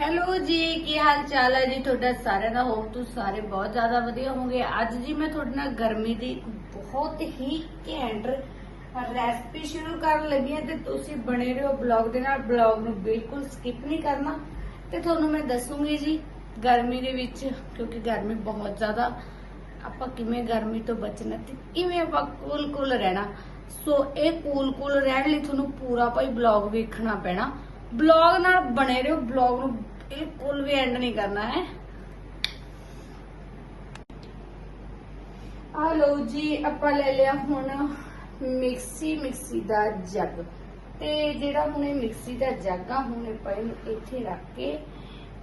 Hello ਜੀ, ਕੀ ਹਾਲ ਚਾਲ ਹੈ ਜੀ? ਤੁਹਾਡਾ ਸਾਰਿਆਂ ਦਾ ਹੋਪ ਤੁਸੀਂ ਸਾਰੇ ਬਹੁਤ ਜ਼ਿਆਦਾ ਵਧੀਆ ਹੋਵੋਗੇ। ਅੱਜ ਜੀ ਮੈਂ ਤੁਹਾਡੇ ਨਾਲ ਗਰਮੀ ਦੀ ਇੱਕ ਬਹੁਤ ਹੀ ਘੈਂਟ ਰੈਸਪੀ ਸ਼ੁਰੂ ਕਰਨ ਲੱਗੀ ਹਾਂ ਤੇ ਤੁਸੀਂ ਬਣੇ ਰਹੋ ਬਲੌਗ ਦੇ ਨਾਲ। ਬਲੌਗ ਨੂੰ ਬਿਲਕੁਲ ਸਕਿਪ ਨਹੀਂ ਕਰਨਾ। ਤੇ ਤੁਹਾਨੂੰ ਮੈਂ ਦੱਸੂਗੀ ਜੀ ਗਰਮੀ ਦੇ ਵਿੱਚ, ਕਿਉਂਕਿ ਗਰਮੀ ਬਹੁਤ ਜ਼ਿਆਦਾ, ਆਪਾਂ ਕਿਵੇਂ ਗਰਮੀ ਤੋਂ ਬਚਣਾ ਤੇ ਕਿਵੇਂ ਆਪਾਂ ਕੂਲ ਕੂਲ ਰਹਿਣਾ। ਸੋ ਇਹ ਕੂਲ ਕੂਲ ਰਹਿਣ ਲਈ ਤੁਹਾਨੂੰ ਪੂਰਾ ਭਾਈ ਬਲੌਗ ਵੇਖਣਾ ਪੈਣਾ। ਬਲੌਗ ਨਾਲ ਬਣੇ ਰਹੋ ਬਲੌਗ ਨੂੰ ਬਿਲਕੁਲ ਵੀ ਐਂਡ ਨਹੀਂ ਕਰਨਾ, ਹੈ। ਆ ਲਓ ਜੀ, ਆਪਾਂ ਲੈ ਲਿਆ ਹੁਣ ਮਿਕਸੀ ਮਿਕਸੀ ਦਾ ਜੱਗ। ਤੇ ਜਿਹੜਾ ਹੁਣ ਇਹ ਮਿਕਸੀ ਦਾ ਜੱਗ ਆ, ਹੁਣ ਆਪਾਂ ਇਹਨੂੰ ਇੱਥੇ ਰੱਖ ਕੇ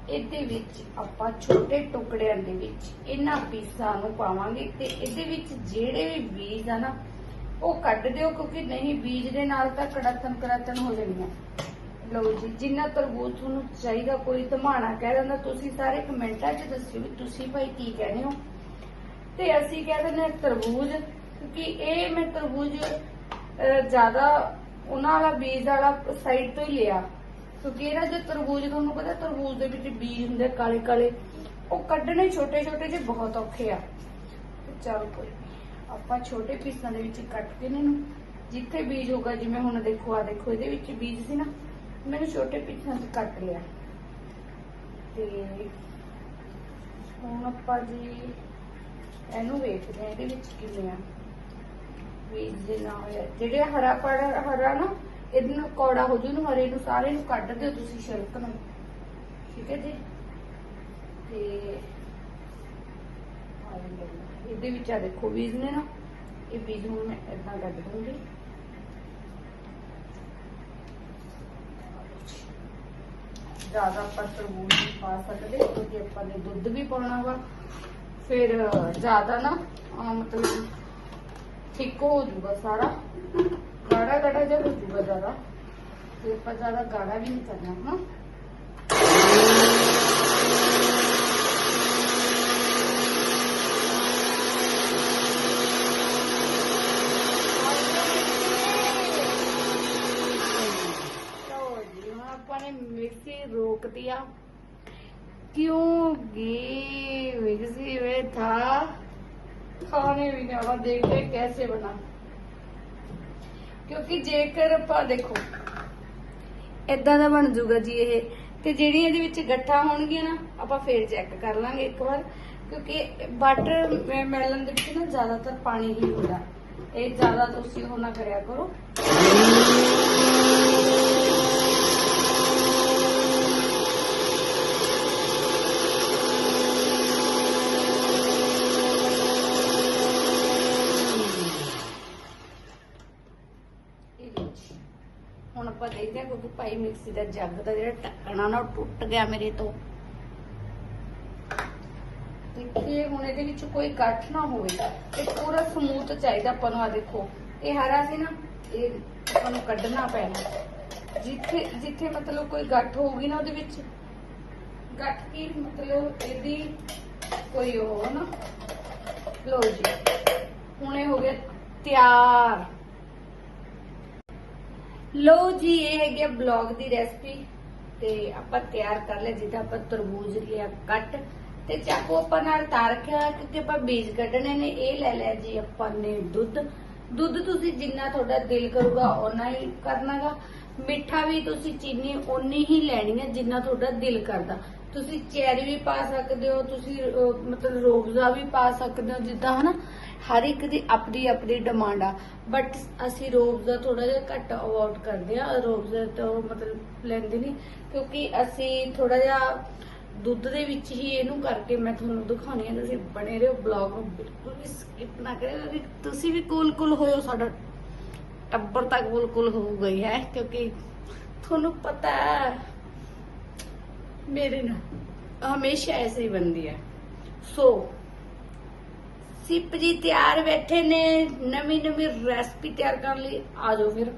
ਇਹਦੇ ਵਿੱਚ ਆਪਾਂ ਛੋਟੇ ਟੁਕੜਿਆਂ ਦੇ ਵਿੱਚ ਇਹਨਾਂ ਪੀਸਾਂ ਨੂੰ ਪਾਵਾਂਗੇ ਤੇ ਇਹਦੇ ਵਿੱਚ ਜਿਹੜੇ ਵੀ ਬੀਜ ਆ ਨਾ, ਉਹ ਕੱਢ ਦਿਓ, ਕਿਉਂਕਿ ਨਹੀਂ ਬੀਜ ਦੇ ਨਾਲ ਤਾਂ ਕੜਤਨ ਕੜਤਨ ਹੋ ਜਾਣੀਆਂ। ਲਓ ਜੀ, ਜਿੰਨਾ ਤਰਬੂਜ ਤੁਹਾਨੂੰ ਚਾਹੀਦਾ, ਕੋਈ ਧਮਾਣਾ ਕਹਿ ਦਿੰਦਾ, ਤੁਸੀਂ ਸਾਰੇ ਕਮੈਂਟਾਂ 'ਚ ਦੱਸਿਓ ਵੀ ਤੁਸੀਂ ਭਾਈ ਕੀ ਕਹਿੰਦੇ ਹੋ। ਤੇ ਅਸੀਂ ਕਹਿ ਦਿੰਦੇ ਹਾਂ ਤਰਬੂਜ, ਕਿਉਂਕਿ ਇਹ ਮੈਂ ਤਰਬੂਜ ਜ਼ਿਆਦਾ ਉਹਨਾਂ ਵਾਲਾ ਬੀਜ ਵਾਲਾ ਸਾਈਡ ਤੋਂ ਹੀ ਲਿਆ। ਕਿਉਂਕਿ ਇਹਦਾ ਜੋ ਤਰਬੂਜ, ਤੁਹਾਨੂੰ ਪਤਾ ਤਰਬੂਜ ਦੇ ਵਿੱਚ ਬੀਜ ਹੁੰਦੇ ਕਾਲੇ ਕਾਲੇ, ਉਹ ਕੱਢਣੇ ਛੋਟੇ ਛੋਟੇ ਜਿਹੇ ਬਹੁਤ ਔਖੇ ਆ। ਤੇ ਚਲ ਕੋਈ ਆਪਾਂ ਛੋਟੇ ਪੀਸਾਂ ਦੇ ਵਿੱਚ ਕੱਟ ਕੇ ਇਹਨਾਂ ਨੂੰ ਜਿੱਥੇ ਬੀਜ ਹੋਗਾ ਜਿਵੇਂ ਹੁਣ ਦੇਖੋ ਆ ਦੇਖੋ, ਇਹਦੇ ਵਿੱਚ ਬੀਜ ਸੀ ਨਾ ਮੈਨੂੰ ਛੋਟੇ ਪੀਸਾਂ 'ਚ ਕੱਟ ਲਿਆ। ਤੇ ਹੁਣ ਆਪਾਂ ਜੀ ਇਹਨੂੰ ਵੇਖਦੇ ਆ ਇਹਦੇ ਵਿੱਚ ਕਿਵੇਂ ਆ। ਬੀਜ ਦੇ ਨਾਲ ਜਿਹੜੇ ਹਰਾ ਪੜ, ਹਰਾ ਨਾ, ਇਹਦੇ ਨਾਲ ਕੌੜਾ ਹੋ ਜੂ, ਇਹਨੂੰ ਹਰੇ ਨੂੰ ਸਾਰੇ ਨੂੰ ਕੱਢ ਦਿਓ ਤੁਸੀਂ ਛਿਲਕ ਨੂੰ। ਠੀਕ ਹੈ ਜੀ? ਤੇ ਇਹਦੇ ਵਿੱਚ ਆ ਦੇਖੋ ਬੀਜ ਨੇ ਨਾ, ਇਹ ਬੀਜ ਹੁਣ ਮੈਂ ਇਦਾਂ ਕੱਢ ਦੂੰਗੀ। ਜ਼ਿਆਦਾ ਆਪਾਂ ਤਰਬੂਜ ਨਹੀਂ ਪਾ ਸਕਦੇ ਕਿਉਂਕਿ ਆਪਾਂ ਨੇ ਦੁੱਧ ਵੀ ਪਾਉਣਾ ਵਾ। ਫਿਰ, ਜ਼ਿਆਦਾ ਨਾ ਮਤਲਬ ਠੀਕ ਹੋ ਜੂਗਾ ਸਾਰਾ। ਗਾੜਾ ਗਾੜਾ ਜਿਹਾ ਹੋ ਜੂਗਾ ਜ਼ਿਆਦਾ। ਤੇ ਆਪਾਂ ਜ਼ਿਆਦਾ ਗਾੜਾ ਵੀ ਨਹੀਂ ਕਰਨਾ ਹਾਂ ਲਓ ਜੀ ਹੁਣ ਆਪਾਂ ਨੇ ਮਿਕਸੀ रोक दिया क्योंकि मिक्सी में था ਖਾਣੇ ਵੀ ਨਾ ਦੇਖਦੇ कैसे बना ਕਿਉਂਕਿ ਜੇਕਰ ਆਪਾਂ ਦੇਖੋ ਇਦਾਂ ਦਾ ਬਣ ਜਾਊਗਾ ਜੀ ਇਹ ਤੇ ਜਿਹੜੀ ਇਹਦੇ ਵਿੱਚ ਗੱਠਾਂ ਹੋਣਗੀਆਂ ਨਾ ਆਪਾਂ ਫੇਰ ਚੈੱਕ ਕਰ ਲਾਂਗੇ ਇੱਕ ਵਾਰ ਕਿਉਂਕਿ ਬਟਰ ਮੈਲਨ ਦੇ ਵਿੱਚ ਨਾ ਜ਼ਿਆਦਾਤਰ ਪਾਣੀ ਹੀ ਹੁੰਦਾ ਇਹ ਜ਼ਿਆਦਾ ਤੁਸੀਂ ਉਹ ਨਾ ਕਰਿਆ ਕਰੋ ਹੁਣ ਆਪਾਂ ਕਿਉਂਕਿ ਭਾਈ ਮਿਕਸੀ ਦਾ ਜੱਗ ਦਾ ਜਿਹੜਾ ਢੱਕਣਾ ਨਾ ਉਹ ਟੁੱਟ ਗਿਆ ਮੇਰੇ ਤੋਂ। ਦੇਖੀਏ ਹੁਣ ਇਹਦੇ ਵਿੱਚ ਕੋਈ ਗੱਠ ਨਾ ਹੋਵੇ ਤੇ। ਪੂਰਾ ਸਮੂਥ ਚਾਹੀਦਾ ਆਪਾਂ ਨੂੰ ਆ ਦੇਖੋ। ਇਹ ਹਰਾ ਸੀ ਨਾ, ਇਹ ਆਪਾਂ ਨੂੰ ਕੱਢਣਾ ਪੈਣਾ। ਜਿੱਥੇ ਜਿੱਥੇ ਮਤਲਬ ਕੋਈ ਗੱਠ ਹੋਊਗੀ ਨਾ ਉਹਦੇ ਵਿੱਚ, ਗੱਠ ਕੀ ਮਤਲਬ ਇਹਦੀ ਕੋਈ ਉਹ ਨਾ। ਲੋ ਜੀ, ਹੁਣ ਇਹ ਹੋ ਗਿਆ ਤਿਆਰ। ਲੋ ਜੀ, ਇਹ ਹੈਗੀ ਬਲੌਗ ਦੀ ਰੈਸਪੀ ਤੇ ਆਪਾਂ ਤਿਆਰ ਕਰ ਲਿਆ, ਜਿੱਦਾਂ ਆਪਾਂ ਤਰਬੂਜ ਲਿਆ ਕੱਟ ਤੇ ਚਾਕੂ ਆਪਾਂ ਨਾਲ ਤਾਰ ਰੱਖਿਆ ਕਿਉਂਕਿ ਆਪਾਂ ਬੀਜ ਕੱਢਣੇ ਨੇ, ਇਹ ਲੈ ਲਿਆ ਜੀ ਆਪਾਂ ਨੇ ਦੁੱਧ। ਦੁੱਧ ਤੁਸੀਂ ਜਿੰਨਾ ਤੁਹਾਡਾ ਦਿਲ ਕਰੂਗਾ, ਓਨਾ ਹੀ ਕਰਨਾਗਾ। ਮਿੱਠਾ ਵੀ ਤੁਸੀਂ ਚੀਨੀ ਓਨੀ ਹੀ ਲੈਣੀ ਹੈ ਜਿੰਨਾ ਤੁਹਾਡਾ ਦਿਲ ਕਰਦਾ। ਤੁਸੀਂ ਚੈਰੀ ਵੀ ਪਾ ਸਕਦੇ ਹੋ, ਤੁਸੀਂ ਮਤਲਬ ਰੋਜ਼ਾ ਵੀ ਪਾ ਸਕਦੇ ਹੋ, ਜਿੱਦਾਂ ਹਨਾ ਹਰ ਇੱਕ ਦੀ ਆਪਣੀ ਆਪਣੀ ਡਿਮਾਂਡ ਆ। ਬਟ ਅਸੀਂ ਰੋਜ਼ਾ ਥੋੜਾ ਜਿਹਾ ਘੱਟ ਅਵੋਇਡ ਕਰਦੇ ਆ ਰੋਜ਼ਾ ਤੋਂ ਮਤਲਬ ਲੈਂਦੇ ਨਹੀਂ। ਕਿਉਂਕਿ ਅਸੀਂ ਥੋੜਾ ਜਿਹਾ ਦੁੱਧ ਦੇ ਵਿੱਚ ਹੀ ਇਹਨੂੰ ਕਰਕੇ ਮੈਂ ਤੁਹਾਨੂੰ ਦਿਖਾਉਣੀ ਹੈ। ਤੁਸੀਂ ਬਣੇ ਰਹੋ ਬਲੌਗ ਨੂੰ। ਬਿਲਕੁਲ ਵੀ ਸਕਿਪ ਨਾ ਕਰਿਓ। ਕਿਉਂਕਿ ਤੁਸੀਂ ਵੀ ਕੂਲ ਕੂਲ ਹੋਇਓ। ਸਾਡਾ ਟੱਬਰ ਤੱਕ ਕੂਲ ਕੂਲ ਹੋ ਗਈ ਹੈ। ਕਿਉਂਕਿ ਤੁਹਾਨੂੰ ਪਤਾ ਹੈ, ਮੇਰੇ ਨਾਲ ਹਮੇਸ਼ਾ ਐਸੇ ਹੀ ਬੰਦੀ ਹੈ। ਸੋ ਸਿਪ ਜੀ ਤਿਆਰ ਬੈਠੇ ਨੇ, ਨਵੀਂ ਨਵੀਂ ਰੈਸਪੀ ਤਿਆਰ ਕਰਨ ਲਈ। ਆ ਜਾਓ ਫਿਰ।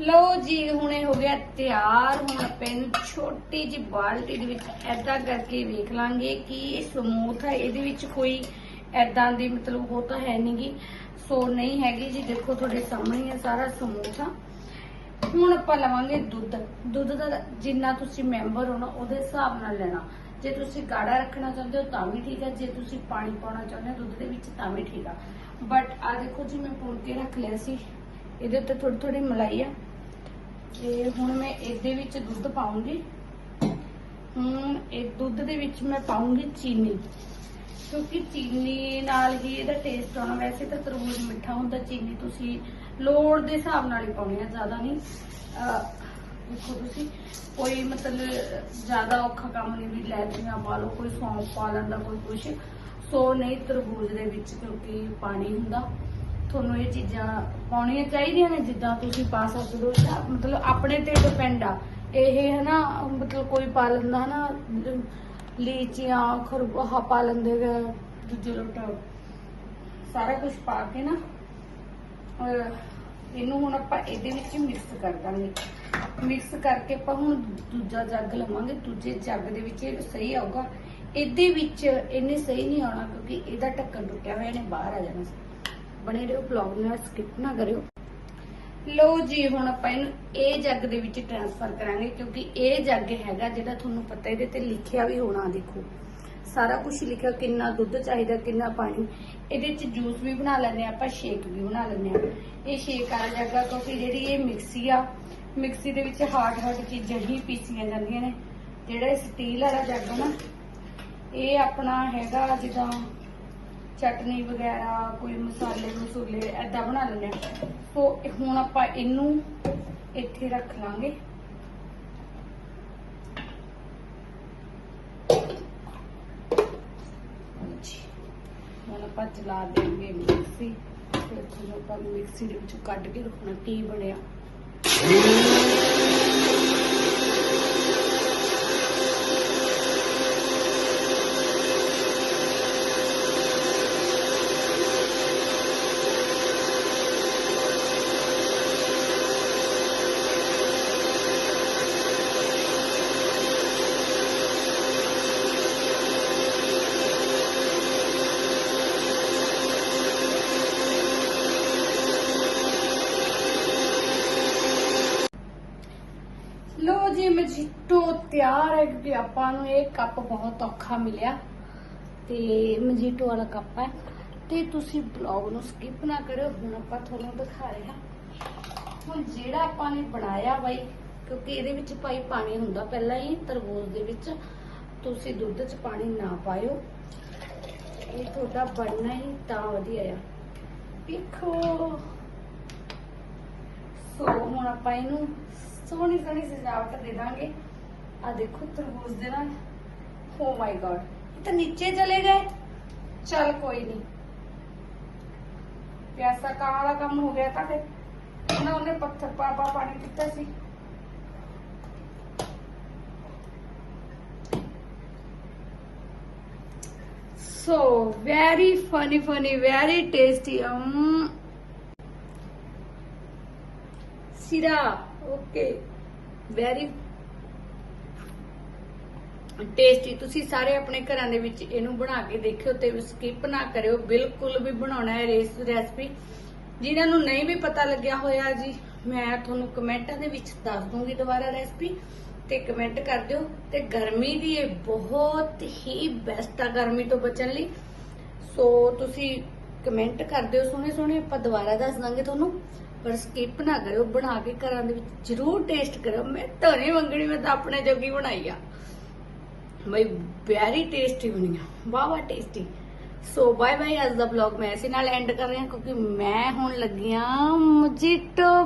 ਲਓ ਜੀ, ਹੁਣੇ ਹੋ ਗਿਆ ਤਿਆਰ। ਹੁਣ ਆਪਾਂ ਇਹਨੂੰ ਛੋਟੀ ਜਿਹੀ ਬਾਲਟੀ ਦੇ ਵਿੱਚ ਐਦਾਂ ਕਰਕੇ ਵੇਖ ਲਾਂਗੇ ਕਿ ਇਹ ਸਮੂਥ ਹੈ ਇਹਦੇ ਵਿੱਚ ਕੋਈ ਐਦਾਂ ਦੀ ਮਤਲਬ ਉਹ ਤਾਂ ਹੈ ਨਹੀਂਗੀ ਸੋ ਨਹੀਂ ਹੈਗੀ ਜੀ, ਦੇਖੋ ਤੁਹਾਡੇ ਸਾਹਮਣੇ ਹੈ ਸਾਰਾ ਸਮੂਥ ਆ। ਹੁਣ ਆਪਾਂ ਲਵਾਂਗੇ ਦੁੱਧ। ਦੁੱਧ ਦਾ ਜਿੰਨਾ ਤੁਸੀਂ ਮੈਂਬਰ ਹੋ ਨਾ, ਉਹਦੇ ਹਿਸਾਬ ਨਾਲ ਲੈਣਾ। ਜੇ ਤੁਸੀਂ ਗਾੜਾ ਰੱਖਣਾ ਚਾਹੁੰਦੇ ਹੋ ਤਾਂ ਵੀ ਠੀਕ ਹੈ, ਜੇ ਤੁਸੀਂ ਪਾਣੀ ਪਾਉਣਾ ਚਾਹੁੰਦੇ ਹੋ ਦੁੱਧ ਦੇ ਵਿੱਚ ਤਾਂ ਵੀ ਠੀਕ ਆ। ਬਟ ਆ ਦੇਖੋ ਜੀ, ਮੈਂ ਪੁਣ ਕੇ ਰੱਖ ਲਿਆ ਸੀ। ਇਹਦੇ ਉੱਤੇ ਥੋੜੀ ਥੋੜੀ ਮਲਾਈ ਆ। ਤੇ ਹੁਣ ਮੈਂ ਇਹਦੇ ਵਿੱਚ ਦੁੱਧ ਪਾਉਂਗੀ। ਹੁਣ ਇਹ ਦੁੱਧ ਦੇ ਵਿੱਚ ਮੈਂ ਪਾਉਂਗੀ ਚੀਨੀ। ਕਿਉਂਕਿ ਚੀਨੀ ਨਾਲ ਹੀ ਇਹਦਾ ਟੇਸਟ ਆਉਣਾ। ਵੈਸੇ ਤਾਂ ਤਰਬੂਜ ਮਿੱਠਾ ਹੁੰਦਾ, ਚੀਨੀ ਤੁਸੀਂ ਲੋੜ ਦੇ ਹਿਸਾਬ ਨਾਲ ਹੀ ਪਾਉਣੀ ਆ, ਜ਼ਿਆਦਾ ਨਹੀਂ। ਦੇਖੋ ਤੁਸੀਂ, ਕੋਈ ਮਤਲਬ ਜ਼ਿਆਦਾ ਔਖਾ ਕੰਮ ਨਹੀਂ ਵੀ ਲੈਚੀਆਂ ਪਾ ਲਓ, ਕੋਈ ਸੌਂਫ ਪਾ ਲੈਂਦਾ, ਕੋਈ ਕੁਛ। ਸੋ ਨਹੀਂ, ਤਰਬੂਜ ਦੇ ਵਿੱਚ ਕਿਉਂਕਿ ਪਾਣੀ ਹੁੰਦਾ। ਤੁਹਾਨੂੰ ਇਹ ਚੀਜ਼ਾਂ ਪਾਉਣੀਆਂ ਚਾਹੀਦੀਆਂ ਨੇ, ਜਿੱਦਾਂ ਤੁਸੀਂ ਪਾ ਸਕਦੇ ਹੋ ਤਾਂ ਮਤਲਬ ਆਪਣੇ ਤੇ ਡਿਪੈਂਡ ਆ। ਇਹ ਹੈ ਨਾ ਮਤਲਬ ਕੋਈ ਪਾ ਲੈਂਦਾ ਹੈ ਨਾ ਲੀਚੀਆਂ, ਖਰਬੂਜਾ ਪਾ ਲੈਂਦੇ ਗੇ ਦੂਜੇ ਲੋਟ ਸਾਰਾ ਕੁਝ ਪਾ ਕੇ ਨਾ ਔਰ ਇਹਨੂੰ ਹੁਣ ਆਪਾਂ ਇਹਦੇ ਵਿੱਚ ਮਿਕਸ ਕਰ ਦਾਂਗੇ। ਮਿਕਸ ਕਰਕੇ ਆਪਾਂ ਹੁਣ ਦੂਜਾ ਜੱਗ ਲਵਾਂਗੇ, ਦੂਜੇ ਜੱਗ ਦੇ ਵਿੱਚ ਇਹ ਸਹੀ ਆਊਗਾ। ਇਹਦੇ ਵਿੱਚ ਇਹਨੇ ਸਹੀ ਨਹੀਂ ਆਉਣਾ ਕਿਉਂਕਿ ਇਹਦਾ ਢੱਕਣ ਟੁੱਟਿਆ ਹੋਇਆ, ਇਹਨੇ ਬਾਹਰ ਆ ਜਾਣਾ ਸੀ। ਬਣੇ ਰਹੋ ਵਲੌਗ ਨਾਲ ਸਕਿਪ ਨਾ ਕਰਿਓ। ਲੋ ਜੀ, ਹੁਣ ਆਪਾਂ ਇਹਨੂੰ ਇਹ ਜੱਗ ਦੇ ਵਿੱਚ ਟ੍ਰਾਂਸਫਰ ਕਰਾਂਗੇ ਕਿਉਂਕਿ ਇਹ ਜੱਗ ਹੈਗਾ ਜਿਹੜਾ ਤੁਹਾਨੂੰ ਪਤਾ ਇਹਦੇ ਤੇ ਲਿਖਿਆ ਵੀ ਹੋਣਾ, ਦੇਖੋ। ਸਾਰਾ ਕੁਝ ਲਿਖਿਆ, ਕਿੰਨਾ ਦੁੱਧ ਚਾਹੀਦਾ, ਕਿੰਨਾ ਪਾਣੀ। ਇਹਦੇ ਚ ਜੂਸ ਵੀ ਬਣਾ ਲੈਂਦੇ ਆ ਆਪਾਂ ਸ਼ੇਕ ਵੀ ਬਣਾ ਲੈਂਦੇ ਆ ਇਹ ਸ਼ੇਕ ਵਾਲਾ ਜੱਗ ਆ ਕਿਉਂਕਿ ਜਿਹੜੀ ਇਹ ਮਿਕਸੀ ਆ ਮਿਕਸੀ ਦੇ ਵਿੱਚ ਹਾਰਡ ਹਾਰਡ ਚੀਜ਼ਾਂ ਹੀ ਪੀਸੀਆਂ ਜਾਂਦੀਆਂ ਨੇ। ਜਿਹੜਾ ਸਟੀਲ ਵਾਲਾ ਜੱਗ ਨਾ, ਇਹ ਆਪਣਾ ਹੈਗਾ ਜਿੱਦਾਂ ਚਟਨੀ ਵਗੈਰਾ, ਕੋਈ ਮਸਾਲੇ ਮਸੂਲੇ ਐਦਾਂ ਬਣਾ ਲੈਂਦੇ ਆ ਸੋ ਹੁਣ ਆਪਾਂ ਇਹਨੂੰ ਇੱਥੇ ਰੱਖ ਲਾਂਗੇ। ਹੁਣ ਆਪਾਂ ਚਲਾ ਦੇਵਾਂਗੇ ਮਿਕਸੀ। ਤੇ ਤੁਹਾਨੂੰ ਆਪਾਂ ਮਿਕਸੀ ਦੇ ਵਿੱਚੋਂ ਕੱਢ ਕੇ ਰੱਖਣਾ ਕੀ ਬਣਿਆ। ਲੋ ਜੀ ਮਜੀਟੋ ਤਿਆਰ ਹੈ ਕਿਉਂਕਿ ਆਪਾਂ ਨੂੰ ਇਹ ਕੱਪ ਬਹੁਤ ਔਖਾ ਮਿਲਿਆ। ਤੇ ਮਜੀਟੋ ਵਾਲਾ ਕੱਪ ਹੈ। ਤੇ ਤੁਸੀਂ ਬਲੌਗ ਨੂੰ ਸਕਿਪ ਨਾ ਕਰਿਓ, ਹੁਣ ਆਪਾਂ ਤੁਹਾਨੂੰ ਦਿਖਾ ਰਹੇ ਹਾਂ। ਹੁਣ ਜਿਹੜਾ ਆਪਾਂ ਨੇ ਬਣਾਇਆ ਬਾਈ, ਕਿਉਂਕਿ ਇਹਦੇ ਵਿੱਚ ਭਾਈ ਪਾਣੀ ਹੁੰਦਾ ਪਹਿਲਾਂ ਹੀ, ਤਰਬੂਜ ਦੇ ਵਿੱਚ। ਤੁਸੀਂ ਦੁੱਧ 'ਚ ਪਾਣੀ ਨਾ ਪਾਇਓ। ਇਹ ਤੁਹਾਡਾ ਬਣਨਾ ਹੀ ਤਾਂ ਵਧੀਆ ਆ। ਦੇਖੋ। ਸੋ, ਹੁਣ ਆਪਾਂ ਇਹਨੂੰ ਸੋਹਣੀ ਸੋਹਣੀ ਸਜਾਵਟ ਦੇ ਦਾਂਗੇ। ਆ ਦੇਖੋ, ਤਰਬੂਜ ਦੇ ਨਾਲ। ਓ ਮਾਈ ਗॉड ਇਹ ਤਾਂ ਨੀਚੇ ਚਲੇ ਗਏ। ਚੱਲ ਕੋਈ ਨਹੀਂ ਪਿਆਸਾ ਕਾਂ ਵਾਲਾ ਕੰਮ ਹੋ ਗਿਆ ਤਾਂ ਫਿਰ। ਨਾ ਉਹਨੇ ਪੱਥਰ ਪਾਪਾ ਪਾਣੀ ਦਿੱਤਾ ਸੀ। So very funny funny very tasty um ਸਿਰਾ। ਓਕੇ। Very tasty. ਤੁਸੀਂ ਸਾਰੇ ਆਪਣੇ ਘਰਾਂ ਦੇ ਵਿੱਚ ਇਹਨੂੰ ਬਣਾ ਕੇ ਦੇਖਿਓ ਤੇ ਸਕਿਪ ਨਾ ਕਰਿਓ। ਬਿਲਕੁਲ ਵੀ ਬਣਾਉਣਾ ਹੈ ਰੇਸ ਰੈਸਪੀ ਜਿਨ੍ਹਾਂ ਨੂੰ ਨਹੀਂ ਵੀ ਪਤਾ ਲੱਗਿਆ ਹੋਇਆ ਜੀ, ਮੈਂ ਤੁਹਾਨੂੰ ਕਮੈਂਟਾਂ ਦੇ ਵਿੱਚ ਦੱਸ ਦੂੰਗੀ ਦੁਬਾਰਾ ਰੈਸਪੀ ਤੇ ਕਮੈਂਟ ਕਰ ਦਿਓ। ਤੇ ਗਰਮੀ ਦੀ ਇਹ ਬਹੁਤ ਹੀ ਬੈਸਟ ਆ ਗਰਮੀ ਤੋਂ ਬਚਣ ਲਈ। ਸੋ ਤੁਸੀਂ ਕਮੈਂਟ ਕਰ ਦਿਓ ਸੋਹਣੇ ਸੋਹਣੇ ਆਪਾਂ ਦੁਬਾਰਾ ਦੱਸ ਦਾਂਗੇ ਤੁਹਾਨੂੰ। ਪਰ ਸਕਿਪ ਨਾ ਕਰਿਓ, ਬਣਾ ਕੇ ਘਰਾਂ ਦੇ ਵਿੱਚ ਜ਼ਰੂਰ ਟੇਸਟ ਕਰਿਓ। ਮੈਂ ਤਾਂ ਨਹੀਂ ਮੰਗਣੀ, ਮੈਂ ਤਾਂ ਆਪਣੇ ਜੋਗੀ ਬਣਾਈ ਆ। ਬਈ ਵੈਰੀ ਟੇਸਟੀ ਬਣੀ ਆ ਵਾਹ ਵਾਹ ਟੇਸਟੀ ਸੋ ਬਾਏ ਬਾਏ ਅੱਜ ਦਾ ਵਲੌਗ ਮੈਂ ਇਸੇ ਨਾਲ ਐਂਡ ਕਰ ਰਹੀ ਹਾਂ ਕਿਉਂਕਿ ਮੈਂ ਹੁਣ ਲੱਗੀ ਆ ਮਜੀਟੋ